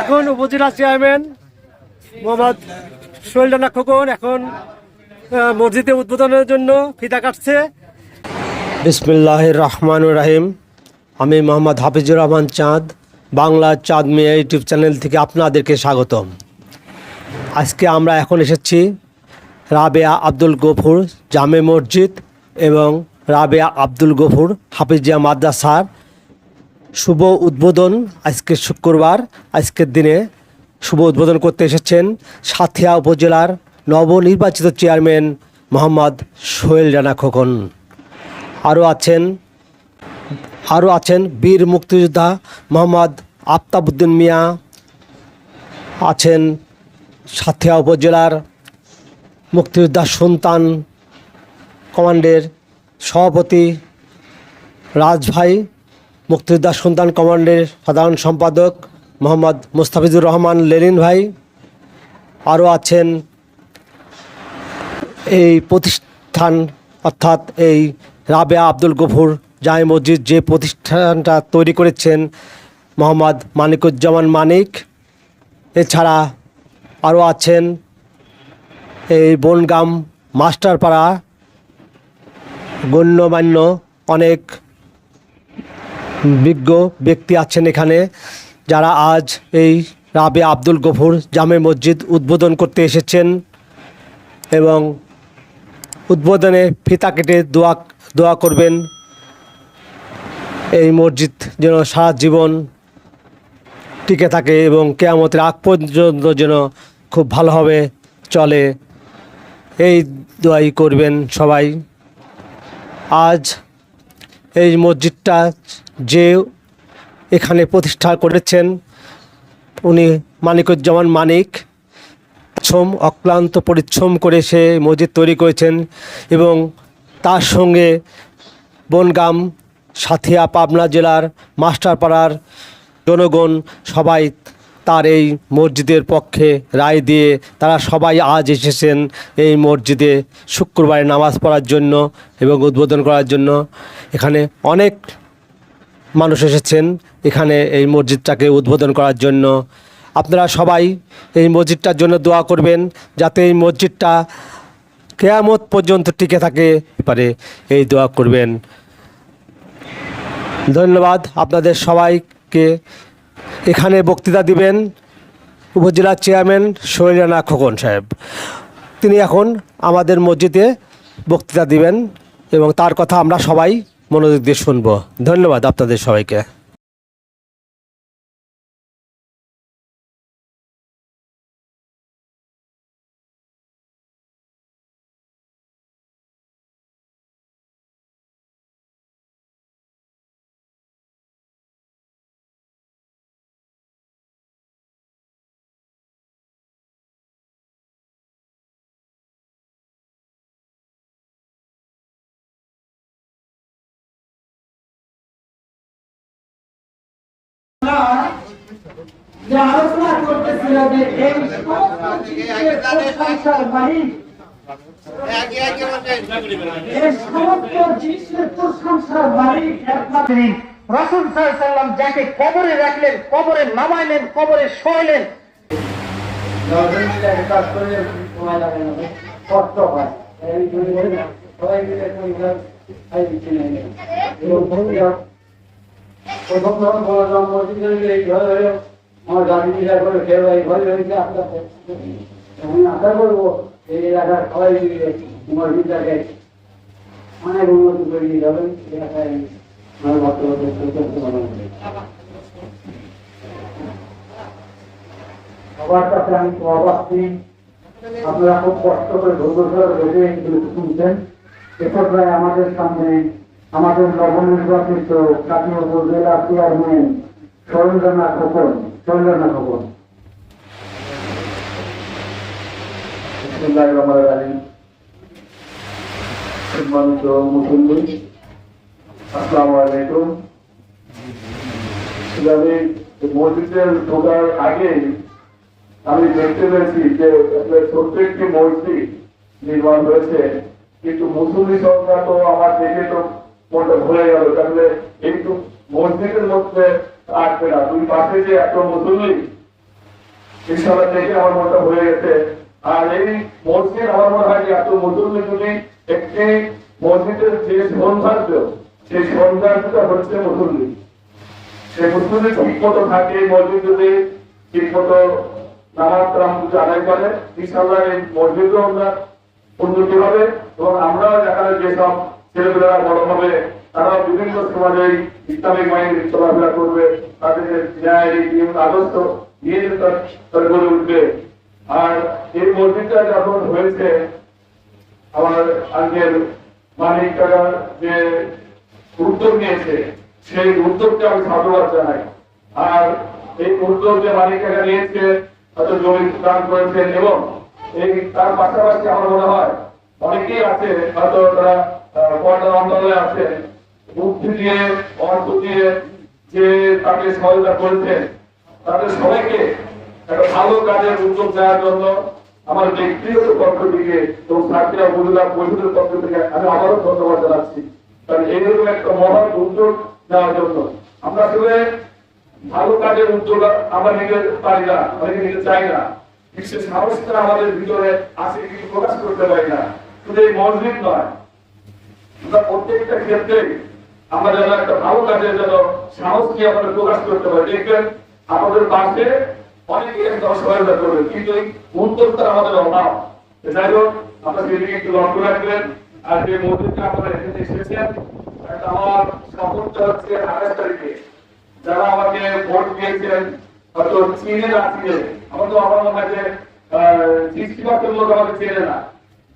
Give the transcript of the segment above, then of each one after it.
এখন উপজেলা চেয়ারম্যান মোহাম্মদ সোহেল খোকন এখন মসজিদে উদ্বোধনের জন্য ফিতা কাটছে। বিসমিল্লাহ রহমান রাহিম। আমি মোহাম্মদ হাফিজুর রহমান চাঁদ, বাংলা চাঁদ মিয়া ইউটিউব চ্যানেল থেকে আপনাদেরকে স্বাগতম। আজকে আমরা এখন এসেছি রাবেয়া আব্দুল গফুর জামে মসজিদ এবং রাবেয়া আব্দুল গফুর হাফিজিয়া মাদ্রাসার শুভ উদ্বোধন আজকে শুক্রবার। আজকের দিনে শুভ উদ্বোধন করতে এসেছেন সাথিয়া উপজেলার নবনির্বাচিত চেয়ারম্যান মোহাম্মদ সোহেল রানা খোকন। আরও আছেন আরও আছেন বীর মুক্তিযোদ্ধা মোহাম্মদ আফতাবুদ্দিন মিয়া। আছেন সাথিয়া উপজেলার মুক্তিযোদ্ধা সন্তান কমান্ডের সভাপতি রাজভাই মুক্তিযোদ্ধা সন্তান কমান্ডের সাধারণ সম্পাদক মোহাম্মদ মুস্তাফিজুর রহমান লেলিন ভাই, আরও আছেন এই প্রতিষ্ঠান, অর্থাৎ এই রাবেয়া আব্দুল গফুর জামে মসজিদ যে প্রতিষ্ঠানটা তৈরি করেছেন মোহাম্মদ মানিকুজ্জামান মানিক। এছাড়া আরও আছেন এই বনগাম মাস্টারপাড়া, গণ্যমান্য অনেক বিজ্ঞ ব্যক্তি আছেন এখানে, যারা আজ এই রাবে আব্দুল গফুর জামে মসজিদ উদ্বোধন করতে এসেছেন এবং উদ্বোধনে ফিতা কেটে দোয়া দোয়া করবেন। এই মসজিদ যেন সারা জীবন টিকে থাকে এবং কেয়ামতের আগ পর্যন্ত যেন খুব ভালোভাবে চলে। এই দোয়াই করবেন সবাই। আজ এই মসজিদটা যে এখানে প্রতিষ্ঠা করেছেন, উনি মানিকুজ্জামান মানিক। শ্রম অক্লান্ত পরিশ্রম করে সে মসজিদ তৈরি করেছেন এবং তার সঙ্গে বনগাম, সাথিয়া পাবনা জেলার মাস্টারপাড়ার জনগণ সবাই তার এই মসজিদের পক্ষে রায় দিয়ে তারা সবাই আজ এসেছেন এই মসজিদে শুক্রবারে নামাজ পড়ার জন্য এবং উদ্বোধন করার জন্য। এখানে অনেক মানুষ এসেছেন এখানে এই মসজিদটাকে উদ্বোধন করার জন্য। আপনারা সবাই এই মসজিদটার জন্য দোয়া করবেন যাতে এই মসজিদটা কেয়ামত পর্যন্ত টিকে থাকে। পারে এই দোয়া করবেন। ধন্যবাদ আপনাদের সবাইকে। এখানে বক্তৃতা দিবেন উপজেলার চেয়ারম্যান শৈলানা খোকন সাহেব। তিনি এখন আমাদের মসজিদে বক্তৃতা দিবেন এবং তার কথা আমরা সবাই মনোযোগ দিয়ে শুনব। ধন্যবাদ আপনাদের সবাইকে। আলোচনা করতেছিল যে এই সমস্ত নামাইলেন কবরে শোয়াইলেন হয় সবাই মিলে পরিবার খাই দিচ্ছে না এবং প্রথম যখন মসজিদে এই ঘরে হয়ে আমার গাড়ি করে এই ঘরে হয়েছে আপনার আমি আশা করব এই এলাকার সবাই মসজিদটাকে অনেক করে এলাকায় আমার সবার কাছে আমি আপনারা খুব কষ্ট করে ধৈর্য ধরে শুনছেন এ পর্যায়ে আমাদের সামনে আমাদের নবনির্বাচিত কাটিয়া উপজেলা চেয়ারম্যান সরেন্দ্রনাথ খোকন সরেন্দ্রনাথ খোকন। মসজিদের আমি দেখতে পেয়েছি যে প্রত্যেকটি মসজিদ নির্মাণ হয়েছে। কিন্তু মুসলিম সংখ্যা তো আমার দেখে তো মনটা ভরে গেল, তাহলে একটু মসজিদের মধ্যে আসবে না দুই পাশে যে এত মুসল্লি ইনশাল্লাহ দেখে আমার মনটা হয়ে গেছে। আর এই মসজিদ আমার মনে হয় এত মুসল্লি যদি একটি মসজিদের যে সৌন্দর্য সেই সৌন্দর্যটা হচ্ছে মুসল্লি সেই মুসল্লি ঠিক মতো থাকে মসজিদ যদি ঠিক মতো নামাজ কালাম যদি আদায় করে। ইনশাল্লাহ এই মসজিদও আমরা উন্নতি হবে এবং আমরাও যেখানে যেসব ছেলেমেয়েরা বড় হবে, তারাও বিভিন্ন সমাজে ইসলামিক মাইন্ড চলাফেরা করবে, তাদের ন্যায় এবং আদর্শ নিয়ে তার গড়ে উঠবে। আর এই মসজিদটা যখন হয়েছে, আমার আজকের মালিক টাকা যে উদ্যোগ নিয়েছে, সেই উদ্যোগকে আমি সাধুবাদ জানাই। আর এই উদ্যোগ যে মালিক টাকা নিয়েছে হয়তো জমি দান করেছেন এবং এই তার পাশাপাশি আমার মনে হয় অনেকেই আছে, হয়তো তারা আছে। বুদ্ধি দিয়ে অর্থ দিয়ে যে তাকে সহায়তা করেছেন, তাদের সবাইকে একটা ভালো কাজের উদ্যোগ দেওয়ার জন্য আমার ব্যক্তিগত পক্ষ থেকে এবং সাকিরা উপজেলা পরিষদের পক্ষ থেকে আমি আবারও ধন্যবাদ জানাচ্ছি। কারণ এইরকম একটা মহান উদ্যোগ নেওয়ার জন্য। আমরা আসলে ভালো কাজের উদ্যোগ আমরা নিতে পারি না অনেকে নিতে চাই না। বিশেষ সাহসটা আমাদের ভিতরে আছে কিন্তু প্রকাশ করতে পারি না। শুধু এই মসজিদ নয় আমরা প্রত্যেকটা ক্ষেত্রে আমরা যেন একটা ভালো কাজের জন্য সাহস নিয়ে আমরা প্রকাশ করতে পারি। দেখবেন, আমাদের পাশে অনেকে সহায়তা করবে, কিন্তু এই উদ্যোগটা আমাদের অভাব। যাই হোক আমরা সেদিকে একটু লক্ষ্য রাখবেন। আর যে মসজিদটা আপনারা এখানে এসেছেন আমার শপথটা হচ্ছে আঠাশ তারিখে। যারা আমাকে ভোট দিয়েছেন, হয়তো চিনে না চিনে। আমার তো আমার মনে হয় যে আমাকে চেনে না।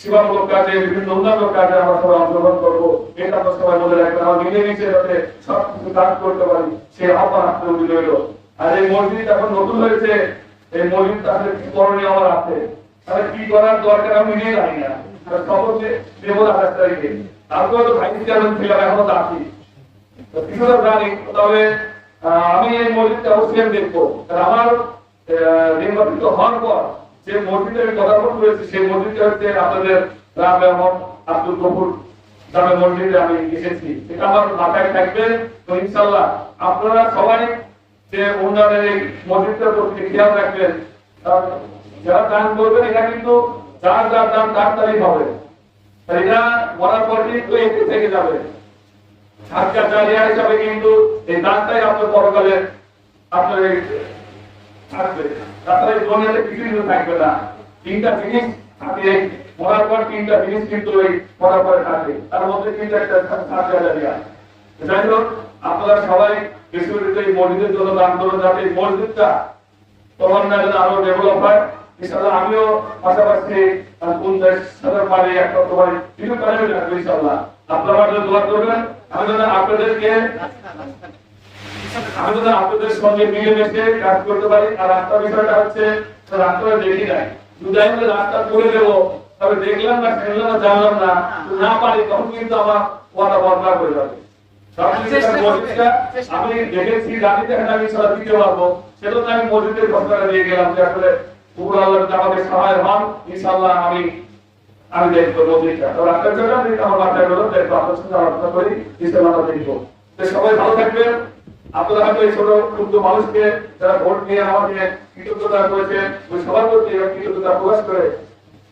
সেবামূলক কাজে, বিভিন্ন কাজে আমরা সবাই অংশগ্রহণ করব। এটা সবাই মনে আমরা মিলেমিশে যাতে সব কিছু কাজ করতে পারি, সে আহ্বান আপনার আর এই মসজিদ এখন নতুন হয়েছে, এই মসজিদ আসলে কি করণীয় আমার আছে তাহলে কি করার দরকার আমি নিয়ে জানি না। তো আমি এই মসজিদটা দেখব। আমার নির্বাচিত হওয়ার পর যে মসজিদে আমি কথা বলতে সেই মসজিদটা হচ্ছে আপনাদের রাম এবং আব্দুল গফুর গ্রামের মসজিদে আমি এসেছি। এটা আমার মাথায় থাকবে। তো ইনশাল্লাহ আপনারা সবাই যে উন্নয়নের এই মসজিদটার প্রতি খেয়াল রাখবেন যারা দান করবেন এটা কিন্তু যার যার দান, তার তারই হবে। এটা মরার পর কিন্তু এতে থেকে যাবে। সাতটা জারিয়া হিসাবে কিন্তু এই দানটাই আপনার পরকালে আপনার এই থাকবে তাছাড়া এই দুনিয়াতে থাকবে না। তিনটা জিনিস থাকে মরার পর তিনটা জিনিস কিন্তু এই মরার পরে থাকে তার মধ্যে কিন্তু একটা সাতটা জারিয়া যাই হোক, আপনারা সবাই বিশ্ববিদ্যালয় এই মসজিদের জন্য দান করুন, যাতে এই মসজিদটা না যেন আরও ডেভেলপ হয়। ইনশাআল্লাহ আমিও পাশাপাশি দেশ সাধারণ পারি এক করতে পারি বিভিন্ন কাজে রাখব আপনারা দোয়া করবেন। আমি যেন আপনাদেরকে আমি আপনাদের সঙ্গে মিলেমিশে কাজ করতে পারি। আর রাস্তা বিষয়টা হচ্ছে রাস্তাটা দেখি নাই। আমি বলি রাস্তা করে দেবো তবে দেখলাম না শুনলাম না জানলাম না না পারি তখন কিন্তু আমার ওয়াটা বদলা করে যাবে। আমি দেখেছি জানি দেখেন আমি সারা দিতে পারব। সেটা আমি মসজিদের ঘটনাটা দিয়ে গেলাম যে আসলে উপর আল্লাহ আমাকে সহায় হন ইনশাল্লাহ আমি আমি দেখব মসজিদটা। তো রাস্তার জন্য আমি আমার মাথায় দেখব আপনার সঙ্গে আলোচনা করি ইনশাল্লাহ দেখব। সবাই ভালো থাকবেন। আপনারা হয়তো এই ছোট ক্ষুদ্র মানুষকে যারা ভোট নিয়ে আমাকে কৃতজ্ঞতা করেছে ওই সবার প্রতি কৃতজ্ঞতা প্রকাশ করে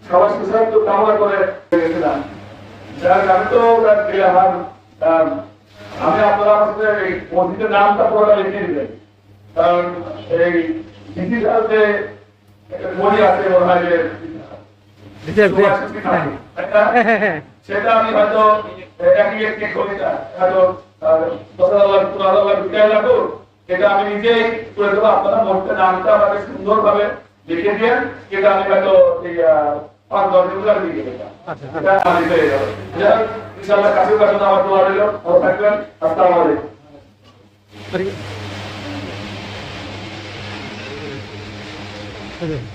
সবার সুস্বাস্থ্য কামনা করে গেছিলাম যাক আমি তো ওটা দিলাম আর আম, আমি আপনারা আমার সাথে এই মসজিদের নামটা পুরোটা লিখে দিবেন কারণ এই ডিজিটাল যে একটা আছে মনে হয় যে সুভাষিত থাকে, তাই না? সেটা আমি হয়তো একই একটি কবিতা হয়তো এটা আমি নিজেই করে দেবো আপনারা মোটে নামটা আমাকে সুন্দর ভাবে লিখে দিয়ে এটা আমি হয়তো পাঁচ দশ দিন ধরে লিখে দেবো এটা আমি পেয়ে যাব। যাই হোক, ইনশাআল্লাহ কাছে কাছে আমার দোয়া রইল। ভালো থাকবেন। আসসালামু আলাইকুম।